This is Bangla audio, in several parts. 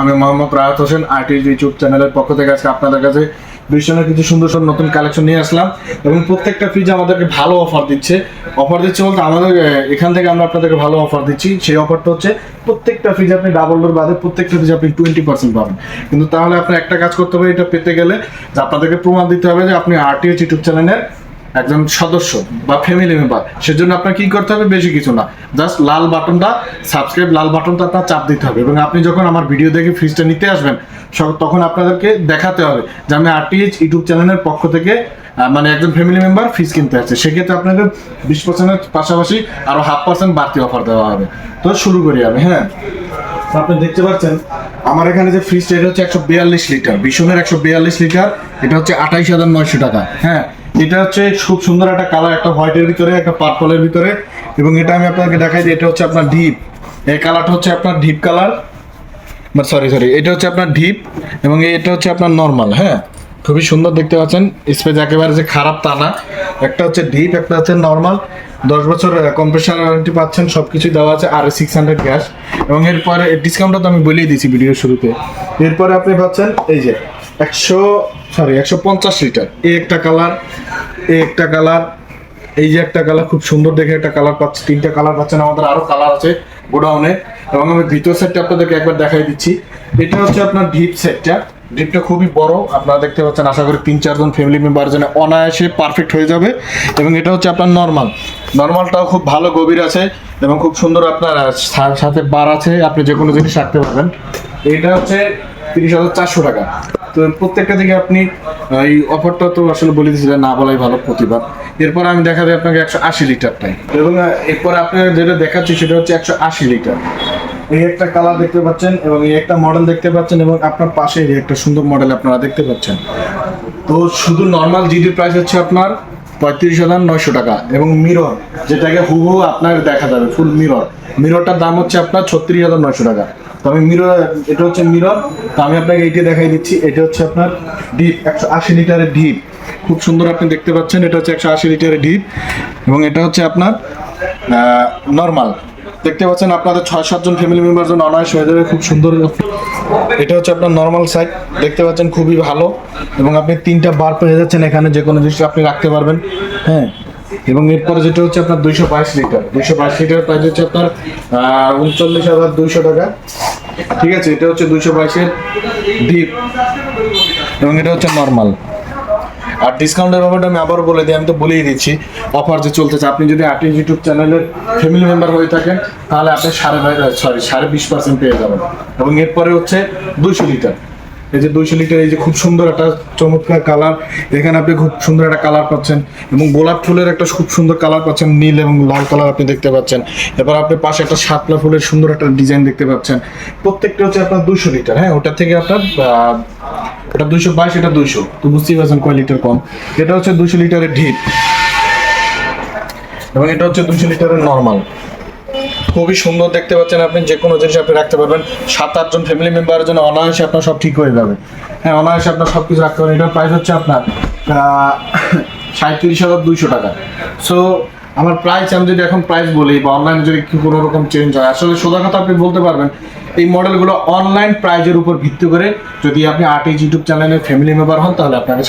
আমি মোহাম্মদ রাহাত হোসেন আরটি ইউটিউব চ্যানেলের পক্ষ থেকে আজকে আপনাদের কাছে ভীষণের কিছু সুন্দর সুন্দর নতুন কালেকশন নিয়ে আসলাম এবং প্রত্যেকটা ফ্রিজ আমাদেরকে ভালো অফার দিচ্ছে। অফার দিচ্ছে বলতে আমাদের এখান থেকে আমরা আপনাদেরকে ভালো অফার দিচ্ছি। সেই অফারটা হচ্ছে প্রত্যেকটা ফ্রিজ আপনি ডাবল ডোর বাদে প্রত্যেকটা ফ্রিজ আপনি টোয়েন্টি পার্সেন্ট পাবেন। কিন্তু তাহলে আপনার একটা কাজ করতে হবে, এটা পেতে গেলে আপনাদেরকে প্রমাণ দিতে হবে যে আপনি আরটিএচ ইউটিউব চ্যানেলের একজন সদস্য বা ফ্যামিলি মেম্বার সেজন্য আপনার কি করতে হবে? বেশি কিছু না। জাস্ট লাল বাটনটা সাবস্ক্রাইব লাল বাটনটা আপনার চাপ দিতে হবে। এবং আপনি যখন আমার ভিডিও দেখে ফ্রিজটা নিতে আসবেন তখন আপনাদেরকে দেখাতে হবে যে আমি আরটিএইচ ইউটিউব চ্যানেলের পক্ষ থেকে মানে একজন ফ্যামিলি মেম্বার ফিস কিনতে আসছে। সেক্ষেত্রে আপনাকে বিশ পার্সেন্টের পাশাপাশি আরও হাফ পার্সেন্ট বাড়তি অফার দেওয়া হবে। তো শুরু করি আমি হ্যাঁ? আপনি দেখতে পাচ্ছেন, আমার এখানে যে ফ্রিজটা এটা হচ্ছে একশো বিয়াল্লিশ লিটার। ভীষণের একশো বিয়াল্লিশ লিটার, এটা হচ্ছে আঠাইশ হাজার নয়শো টাকা হ্যাঁ? এটা হচ্ছে খুব সুন্দর একটা কালার একটা হোয়াইটের ভিতরে, একটা পার্পলের ভিতরে। এবং এটা আমি আপনাকে দেখাই এটা হচ্ছে আপনার ডিপ এই কালারটা হচ্ছে আপনার ডিপ কালার বা সরি সরি এটা হচ্ছে আপনার ডিপ এবং এটা হচ্ছে আপনার নর্মাল হ্যাঁ? খুবই সুন্দর দেখতে পাচ্ছেন। স্পেস একেবারে যে খারাপ তা না। একটা হচ্ছে ডিপ একটা হচ্ছে নর্মাল দশ বছর কম্প্রেসার ওয়ারেন্টি পাচ্ছেন সব কিছুই দেওয়া আছে, আর সিক্স হান্ড্রেড গ্যাস এবং এরপরে ডিসকাউন্টটা তো আমি বলেই দিয়েছি ভিডিওর শুরুতে। এরপরে আপনি পাচ্ছেন এই যে, একশো সরি একশো পঞ্চাশ লিটার এই একটা কালার এই একটা কালার, এই যে একটা কালার, খুব সুন্দর দেখে একটা কালার পাচ্ছি। তিনটা কালার পাচ্ছেন, আমাদের আরও কালার আছে গোডাউনে। এবং আমি ভিতর সেটটা আপনাদেরকে একবার দেখাই দিচ্ছি। এটা হচ্ছে আপনার ডিপ সেটটা ডিপটা খুবই বড়, আপনারা দেখতে পাচ্ছেন, আশা করি তিন, চারজন ফ্যামিলি মেম্বার জন্য অনায়াসে পারফেক্ট হয়ে যাবে। এবং এটা হচ্ছে আপনার নর্মাল নর্মালটাও খুব ভালো গভীর আছে এবং খুব সুন্দর আপনার সাথে বার আছে, আপনি যে কোনো জিনিস রাখতে পারবেন। এটা হচ্ছে তিরিশ হাজার চারশো টাকা। তো প্রত্যেকটা থেকে আপনি এই অফারটা তো আসলে বলে দিয়েছিলেন, না বলাই ভালো প্রতিবার। এরপর আমি দেখা যায় আপনাকে একশো আশি লিটারটাই এবং এরপর আপনার যেটা দেখাচ্ছি সেটা হচ্ছে একশো আশি লিটার এই একটা কালার দেখতে পাচ্ছেন এবং এই একটা মডেল দেখতে পাচ্ছেন এবং আপনার পাশে একটা সুন্দর মডেল আপনারা দেখতে পাচ্ছেন। তো শুধু নর্মাল জিডি প্রাইস হচ্ছে আপনার পঁয়ত্রিশ হাজার নয়শো টাকা এবং মিরর, যেটাকে হুবহু আপনার দেখা যাবে, ফুল মিরর। মিররটার দাম হচ্ছে আপনার ছত্রিশ হাজার নয়শো টাকা। তো আমি মিরর, এটা হচ্ছে মিরর। তো আমি আপনাকে এইটি দেখাই দিচ্ছি, এটা হচ্ছে আপনার ডিপ, একশো আশি লিটারের ডিপ। খুব সুন্দর আপনি দেখতে পাচ্ছেন, এটা হচ্ছে একশো আশি লিটারের ডিপ এবং এটা হচ্ছে আপনার নর্মাল। দেখতে পাচ্ছেন আপনাদের ছয় সাতজন ফ্যামিলি মেম্বার জন্য অনায়াস হয়ে যাবে, খুব সুন্দর। এটা হচ্ছে আপনার নর্মাল সাইজ দেখতে পাচ্ছেন খুবই ভালো। এবং আপনি তিনটা বার পেয়ে যাচ্ছেন এখানে, যে কোনো জিনিস আপনি রাখতে পারবেন হ্যাঁ? এবং এরপরে যেটা হচ্ছে আপনার দুইশো বাইশ লিটার দুইশো বাইশ লিটার প্রাইস হচ্ছে আপনার উনচল্লিশ হাজার দুইশো টাকা। ঠিক আছে, এটা হচ্ছে দুইশো বাইশের ডিপ এবং এটা হচ্ছে নর্মাল আর ডিসকাউন্টের ব্যাপারটা আমি আবারও বলে দিই, আমি তো বলেই দিচ্ছি অফার যে চলতেছে, আপনি যদি আটি ইউটিউব চ্যানেলের ফ্যামিলি মেম্বার হয়ে থাকেন, তাহলে আপনি সাড়ে সরি সাড়ে বিশ পার্সেন্ট পেয়ে যাবেন। এবং এরপরে হচ্ছে দুইশো লিটার এই যে দুইশো লিটার, এই যে খুব সুন্দর একটা চমৎকার কালার। এখানে আপনি খুব সুন্দর একটা কালার পাচ্ছেন এবং গোলাপ ফুলের একটা খুব সুন্দর কালার পাচ্ছেন, নীল এবং লাল কালার আপনি দেখতে পাচ্ছেন। এবার আপনি পাশে একটা শাপলা ফুলের সুন্দর একটা ডিজাইন দেখতে পাচ্ছেন। প্রত্যেকটা হচ্ছে আপনার দুশো লিটার হ্যাঁ ওটা থেকে আপনার এটা দুইশো বাইশ, এটা দুইশো। তো বুঝতেই পারছেন কয় লিটার কম। এটা হচ্ছে দুশো লিটারের ঢিপ। এবং এটা হচ্ছে দুশো লিটারের নর্মাল। খুবই সুন্দর দেখতে পাচ্ছেন আপনি যে কোনো জিনিস আপনি রাখতে পারবেন। সাত, আটজন ফ্যামিলি মেম্বারের জন্য অনায়াসে আপনার সব ঠিক হয়ে যাবে। হ্যাঁ অনায়াসে আপনার সব কিছু রাখতে পারেন এটার প্রাইস হচ্ছে আপনার সাঁত্রিশ হাজার দুইশো টাকা। সো আমার প্রাইস আমি যদি এখন প্রাইস বলি বা অনলাইনে যদি কোনো রকম চেঞ্জ হয়, আসলে সোজা কথা আপনি বলতে পারবেন, এই মডেলগুলো অনলাইন প্রাইজের উপর ভিত্তি করে যদি আপনি এইচ ইউটিউব চ্যানেলের ফ্যামিলি মেম্বার হন, তাহলে আপনাকে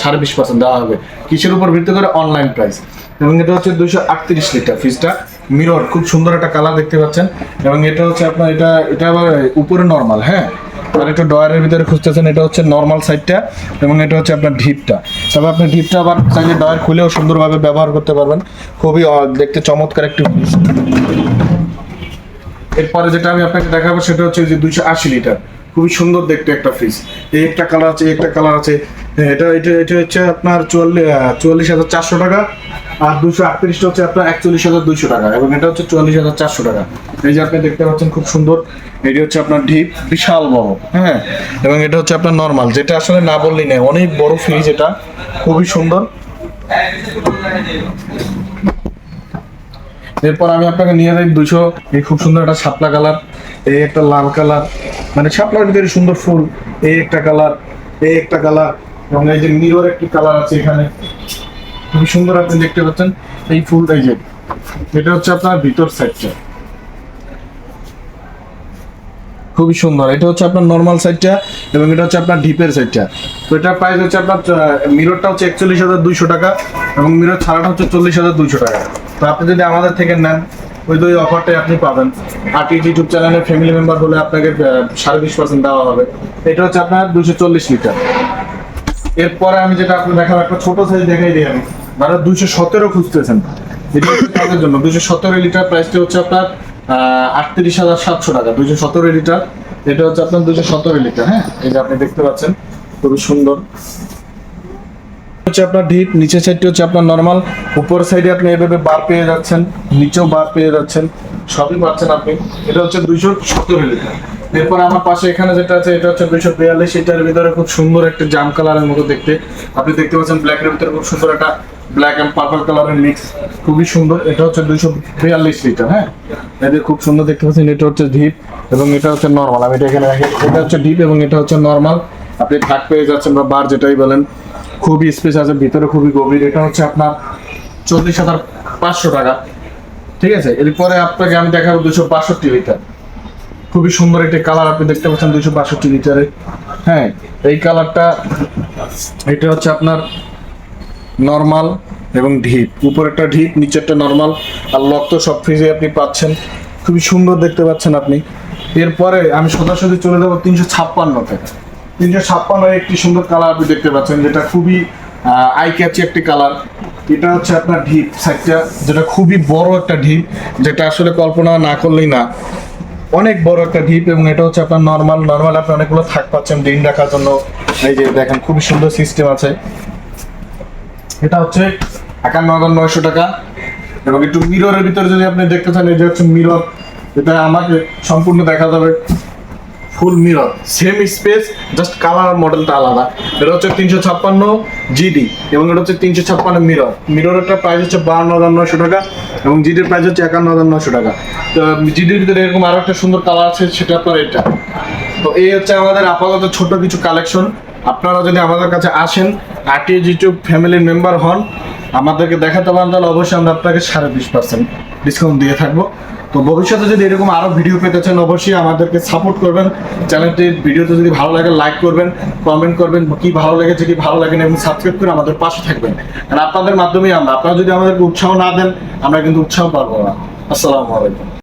সাড়ে বিশ পার্সেন্ট দেওয়া হবে। কিসের উপর ভিত্তি করে অনলাইন প্রাইস এবং এটা হচ্ছে দুইশো আটত্রিশ লিটার ফ্রিজটা মিরর, খুব সুন্দর একটা কালার দেখতে পাচ্ছেন। এবং এটা হচ্ছে আপনার, এটা এটা আবার উপরে নর্মাল হ্যাঁ? আর একটু ডয়ারের ভিতরে খুঁজতেছেন, এটা হচ্ছে নর্মাল সাইডটা এবং এটা হচ্ছে আপনার ঢিপটা। তবে আপনি ঢিপটা আবার চাইলে ডয়ার খুলেও সুন্দরভাবে ব্যবহার করতে পারবেন। খুবই দেখতে চমৎকার একটি এরপরে যেটা আমি আপনাকে দেখাবো, সেটা হচ্ছে যে দুইশো আশি লিটার। খুবই সুন্দর দেখতে একটা ফ্রিজ এই একটা কালার আছে একটা কালার আছে। হ্যাঁ, এটা এটা এটা হচ্ছে আপনার চুয়াল্লিশ চুয়াল্লিশ হাজার চারশো টাকা আর দুশো আটত্রিশটা হচ্ছে আপনার একচল্লিশ হাজার দুইশো টাকা এবং এটা হচ্ছে চুয়াল্লিশ হাজার চারশো টাকা। এই যে আপনি দেখতে পাচ্ছেন খুব সুন্দর এটি হচ্ছে আপনার ঢিপ বিশাল বড় হ্যাঁ? এবং এটা হচ্ছে আপনার নর্মাল যেটা আসলে না বললেই নেই অনেক বড় ফ্রিজ এটা খুবই সুন্দর। এরপর আমি আপনাকে নিয়ে যাই দুশো এই খুব সুন্দর একটা শাপলা কালার এই একটা লাল কালার মানে শাপলার ভিতরে সুন্দর ফুল এই একটা কালার এই একটা কালার, এবং এই যে মিরর একটি কালার আছে এখানে। খুবই সুন্দর আপনি দেখতে পাচ্ছেন এই ফুল এই যে। এটা হচ্ছে আপনার ভিতর সাইডটা খুবই সুন্দর, এটা হচ্ছে আপনার নর্মাল সাইডটা এবং এটা হচ্ছে আপনার ডিপের সাইডটা তো এটার প্রাইস হচ্ছে আপনার মিররটা হচ্ছে একচল্লিশ হাজার দুইশো টাকা, এবং মিরর ছাড়াটা হচ্ছে চল্লিশ হাজার দুইশো টাকা। তো আপনি যদি আমাদের থেকে নেন ওই দুই অফারটাই আপনি পাবেন। আর টি ইউটিউব চ্যানেলের ফ্যামিলি মেম্বার হলে আপনাকে সাড়ে বিশ পার্সেন্ট দেওয়া হবে। এটা হচ্ছে আপনার দুশো চল্লিশ লিটার। এরপরে আমি যেটা আপনি দেখাবো, একটা ছোট সাইজ দেখাই দিই আমি। মানে দুইশো সতেরো খুঁজতেছেন। এটা তাদের জন্য। দুইশো সতেরো লিটার প্রাইসটা হচ্ছে আপনার আটত্রিশ হাজার সাতশো টাকা। দুইশো সতেরো লিটার। এটা হচ্ছে আপনার দুশো সতেরো লিটার হ্যাঁ? এটা আপনি দেখতে পাচ্ছেন, খুবই সুন্দর। হচ্ছে আপনার ডিপ নিচের সাইডটি হচ্ছে আপনার নর্মাল উপর সাইডে আপনি এভাবে বার পেয়ে যাচ্ছেন, নিচেও বার পেয়ে যাচ্ছেন, সবই পাচ্ছেন আপনি। এটা হচ্ছে দুইশো সতেরো লিটার এরপর আমার পাশে এখানে যেটা আছে, এটা হচ্ছে দুইশো বিয়াল্লিশ, এটার ভিতরে খুব সুন্দর একটা জাম কালারের মতো দেখতে। আপনি দেখতে পাচ্ছেন ব্ল্যাকের ভিতরে খুব সুন্দর একটা ব্ল্যাক অ্যান্ড পার্পল কালারের মিক্স খুবই সুন্দর, এটা হচ্ছে দুইশো বিয়াল্লিশ লিটার হ্যাঁ? এদের খুব সুন্দর দেখতে পাচ্ছেন, এটা হচ্ছে ডিপ এবং এটা হচ্ছে নর্মাল আমি এটা এখানে রাখি, এটা হচ্ছে ডিপ এবং এটা হচ্ছে নর্মাল আপনি থাক পেয়ে যাচ্ছেন বা বার যেটাই বলেন। খুবই স্পেস আছে, ভিতরে খুবই গভীর। এটা হচ্ছে আপনার চল্লিশ হাজার পাঁচশো টাকা। ঠিক আছে? এরপরে আপনাকে আমি দেখাবো দুশো বাষট্টি লিটার খুবই সুন্দর একটি কালার আপনি দেখতে পাচ্ছেন দুশো বাষট্টি লিটারে হ্যাঁ এই কালারটা এটা হচ্ছে আপনার নর্মাল এবং ঢিপ। উপরেরটা ঢিপ, নিচেরটা নর্মাল আর লক তো সব ফ্রিজে আপনি পাচ্ছেন। খুবই সুন্দর দেখতে পাচ্ছেন আপনি। এরপরে আমি সোজাসুজি চলে যাব তিনশো ছাপ্পান্ন ছাপ্পান্নতে তিনশো ছাপ্পান্ন একটি সুন্দর কালার আপনি দেখতে পাচ্ছেন, যেটা খুবই আই ক্যাচি একটি কালার এটা হচ্ছে আপনার ঢিপ সাইডটা যেটা খুবই বড় একটা ঢিপ, যেটা আসলে কল্পনা না করলেই না। অনেক বড় একটা ঢিপ এবং এটা হচ্ছে আপনার নর্মাল নর্মাল আপনি অনেকগুলো থাক পাচ্ছেন ডিম রাখার জন্য। এই যে দেখেন, খুবই সুন্দর সিস্টেম আছে। এটা হচ্ছে একান্ন হাজার নয়শো টাকা। এবং একটু মিররের ভিতরে যদি আপনি দেখতে চান, এই যে হচ্ছে মিরর এটা আমাকে সম্পূর্ণ দেখা যাবে। Full mirror same space just colour মডেলটা আলাদা। এটা হচ্ছে তিনশো ছাপ্পান্ন জিডি এবং এটা হচ্ছে তিনশো ছাপ্পান্ন মিরর। মিররেরটা প্রাইস হচ্ছে বান্ন হাজার নয়শো টাকা এবং জিডির প্রাইস হচ্ছে একান্ন হাজার নয়শো টাকা। তো জিডির ভিতরে এরকম আরও একটা সুন্দর কালার আছে, সেটা আপনার এটা। তো, এই হচ্ছে আমাদের আপাতত ছোট কিছু কালেকশন আপনারা যদি আমাদের কাছে আসেন আরটিএ ইউটিউব ফ্যামিলির মেম্বার হন, আমাদেরকে দেখাতে পারেন, তাহলে অবশ্যই আমরা আপনাকে সাড়ে বিশ পার্সেন্ট ডিসকাউন্ট দিয়ে থাকব। তো ভবিষ্যতে যদি এরকম আরও ভিডিও পেতে চান, অবশ্যই আমাদেরকে সাপোর্ট করবেন। চ্যানেলটির ভিডিওতে যদি ভালো লাগে লাইক করবেন কমেন্ট করবেন, কি ভালো লেগেছে, কি ভালো লাগে এবং সাবস্ক্রাইব করে আমাদের পাশে থাকবেন। আর আপনাদের মাধ্যমেই আমরা, আপনারা যদি আমাদেরকে উৎসাহ না দেন, আমরা কিন্তু উৎসাহ পারব না। আসসালামু আলাইকুম।